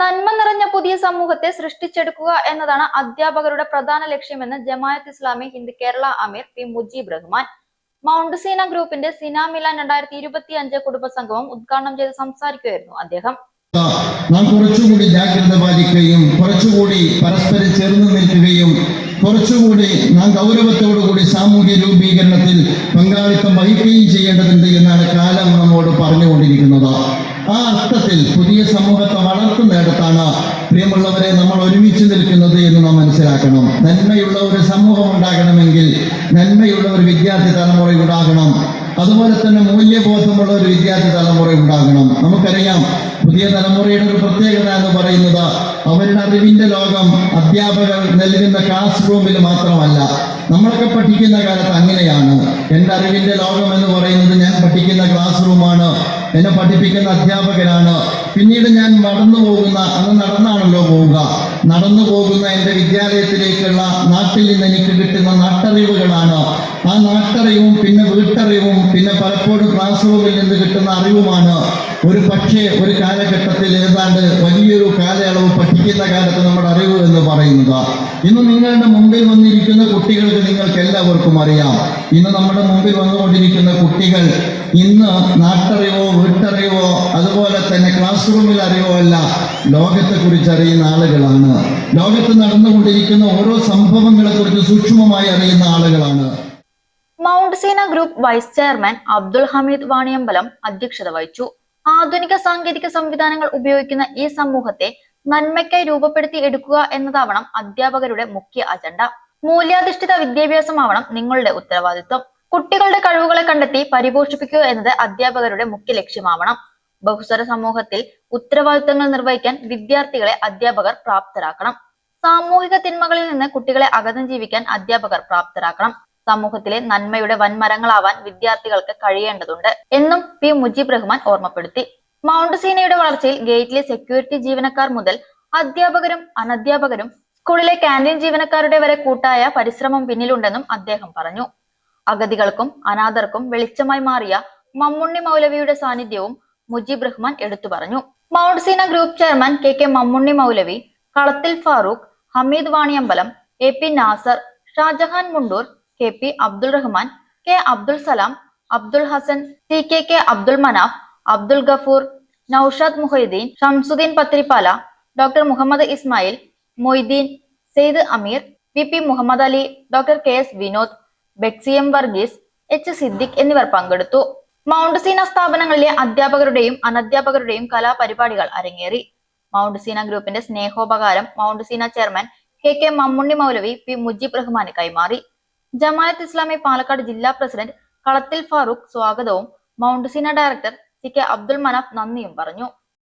നന്മ നിറഞ്ഞ പുതിയ സമൂഹത്തെ സൃഷ്ടിച്ചെടുക്കുക എന്നതാണ് അധ്യാപകരുടെ പ്രധാന ലക്ഷ്യമെന്ന് ജമായത്ത് ഇസ്ലാമി ഹിന്ദ് കേരള അമീർ പി മുജീബ് റഹ്മാൻ. മൗണ്ട് സീന ഗ്രൂപ്പിന്റെ സിന മിലാൻ രണ്ടായിരത്തി ഇരുപത്തി അഞ്ച് കുടുംബ സംഗമം ഉദ്ഘാടനം ചെയ്ത് സംസാരിക്കുകയായിരുന്നു അദ്ദേഹം. നാം കുറച്ചുകൂടി ജാഗ്രത പാലിക്കുകയും കുറച്ചുകൂടി പരസ്പരം ചേർന്ന് നിൽക്കുകയും കുറച്ചുകൂടി നാം ഗൗരവത്തോടുകൂടി സാമൂഹ്യ രൂപീകരണത്തിൽ പങ്കാളിത്തം വഹിക്കുകയും ചെയ്യേണ്ടതുണ്ട് എന്നാണ് കാലം നമ്മോട് പറഞ്ഞുകൊണ്ടിരിക്കുന്നത്. ആ അർത്ഥത്തിൽ പുതിയ സമൂഹത്തെ വളർത്തുന്നിടത്താണ് പ്രിയമുള്ളവരെ നമ്മൾ ഒരുമിച്ച് നിൽക്കുന്നത് എന്ന് നാം മനസ്സിലാക്കണം. നന്മയുള്ള ഒരു സമൂഹം ഉണ്ടാകണമെങ്കിൽ നന്മയുള്ള ഒരു വിദ്യാർത്ഥി തലമുറ ഉണ്ടാകണം. അതുപോലെ തന്നെ മൂല്യബോധമുള്ള ഒരു വിദ്യാർത്ഥി തലമുറ ഉണ്ടാകണം. നമുക്കറിയാം പുതിയ തലമുറയുടെ ഒരു പ്രത്യേകത എന്ന് പറയുന്നത് അവരുടെ അറിവിന്റെ ലോകം അധ്യാപകർ നൽകുന്ന ക്ലാസ് റൂമിൽ മാത്രമല്ല. നമ്മളൊക്കെ പഠിക്കുന്ന കാലത്ത് അങ്ങനെയാണ്. എന്റെ അറിവിന്റെ ലോകം എന്ന് പറയുന്നത് ഞാൻ പഠിക്കുന്ന ക്ലാസ് റൂമാണ് എന്നെ പഠിപ്പിക്കുന്ന അധ്യാപകനാണ്. പിന്നീട് ഞാൻ നടന്നു പോകുന്ന അന്ന് നടന്നാണല്ലോ പോവുക. നടന്നു പോകുന്ന എന്റെ വിദ്യാലയത്തിലേക്കുള്ള നാട്ടിൽ നിന്ന് എനിക്ക് കിട്ടുന്ന നാട്ടറിവുകളാണ്. ആ നാട്ടറിവും പിന്നെ വീട്ടറിവും പിന്നെ പലപ്പോഴും ക്ലാസ് റൂമിൽ നിന്ന് കിട്ടുന്ന അറിവുമാണ്. ഒരു പക്ഷേ ഒരു കാലഘട്ടത്തിൽ ഏതാണ്ട് വലിയൊരു കാലയളവ് പഠിക്കുന്ന കാലത്ത് നമ്മുടെ അറിവ് എന്ന് പറയുന്നത്. ഇന്ന് നിങ്ങളുടെ മുമ്പിൽ വന്നിരിക്കുന്ന കുട്ടികൾക്ക് നിങ്ങൾക്ക് എല്ലാവർക്കും അറിയാം. ഇന്ന് നമ്മുടെ മുമ്പിൽ വന്നുകൊണ്ടിരിക്കുന്ന കുട്ടികൾ ഇന്ന് നാട്ടറിവോ വീട്ടറിവോ അതുപോലെ തന്നെ ക്ലാസ് റൂമിൽ അറിവോ അല്ല ലോകത്തെ കുറിച്ച് അറിയുന്ന ആളുകളാണ്. ലോകത്ത് നടന്നുകൊണ്ടിരിക്കുന്ന ഓരോ സംഭവങ്ങളെ കുറിച്ച് സൂക്ഷ്മമായി അറിയുന്ന ആളുകളാണ്. Mount Seena group vice chairman Abdul Hameed Vaniyambalam അധ്യക്ഷത വഹിച്ചു. ആധുനിക സാങ്കേതിക സംവിധാനങ്ങൾ ഉപയോഗിക്കുന്ന ഈ സമൂഹത്തെ നന്മയ്ക്കായി രൂപപ്പെടുത്തി എടുക്കുക എന്നതാവണം അധ്യാപകരുടെ മുഖ്യ അജണ്ട. മൂല്യാധിഷ്ഠിത വിദ്യാഭ്യാസമാവണം നിങ്ങളുടെ ഉത്തരവാദിത്വം. കുട്ടികളുടെ കഴിവുകളെ കണ്ടെത്തി പരിപോഷിപ്പിക്കുക എന്നത് അധ്യാപകരുടെ മുഖ്യ ലക്ഷ്യമാവണം. ബഹുസ്വര സമൂഹത്തിൽ ഉത്തരവാദിത്തങ്ങൾ നിർവഹിക്കാൻ വിദ്യാർത്ഥികളെ അധ്യാപകർ പ്രാപ്തരാക്കണം. സാമൂഹിക തിന്മകളിൽ നിന്ന് കുട്ടികളെ അകന്നു ജീവിക്കാൻ അധ്യാപകർ പ്രാപ്തരാക്കണം. സമൂഹത്തിലെ നന്മയുടെ വൻമരങ്ങളാവാൻ വിദ്യാർത്ഥികൾക്ക് കഴിയേണ്ടതുണ്ട് എന്നും പി മുജീബ് റഹ്മാൻ ഓർമ്മപ്പെടുത്തി. മൗണ്ട് സീനയുടെ വളർച്ചയിൽ ഗേറ്റിലെ സെക്യൂരിറ്റി ജീവനക്കാർ മുതൽ അധ്യാപകരും അനധ്യാപകരും സ്കൂളിലെ കാന്റീൻ ജീവനക്കാരുടെ വരെ കൂട്ടായ പരിശ്രമം പിന്നിലുണ്ടെന്നും അദ്ദേഹം പറഞ്ഞു. അഗതികൾക്കും അനാഥർക്കും വെളിച്ചമായി മാറിയ മമ്മുണ്ണി മൗലവിയുടെ സാന്നിധ്യവും മുജീബ് റഹ്മാൻ എടുത്തു പറഞ്ഞു. Mount Seena group chairman K K Mammunni Moulavi Kalathil Farooq Hameed Vaniyambalam A P Nasar Shajahan Mundur K P Abdul Rahman K Abdul Salam Abdul Hasan T K K Abdul Manaf Abdul Gafoor Naushad Muhaiddeen Shamsuddeen Pathrippala doctor Muhammad Ismail Moideen Sayed Ameer P P Muhammad Ali doctor K S Vinod Bexy M Varghese H Siddique എന്നിവർ പങ്കെടുത്തു. Mount Seena സ്ഥാപനങ്ങളിലെ അധ്യാപകരുടെയും അനധ്യാപകരുടെയും കലാപരിപാടികൾ അരങ്ങേറി. Mount Seena ഗ്രൂപ്പിന്റെ സ്നേഹോപകാരം Mount Seena chairman K K Mammunni Moulavi P Mujeeb റഹ്മാന് കൈമാറി. ജമായത്ത് ഇസ്ലാമി പാലക്കാട് ജില്ലാ president Kalathil Farooq സ്വാഗതവും mount Seena director C K Abdul Manaf നന്ദിയും പറഞ്ഞു.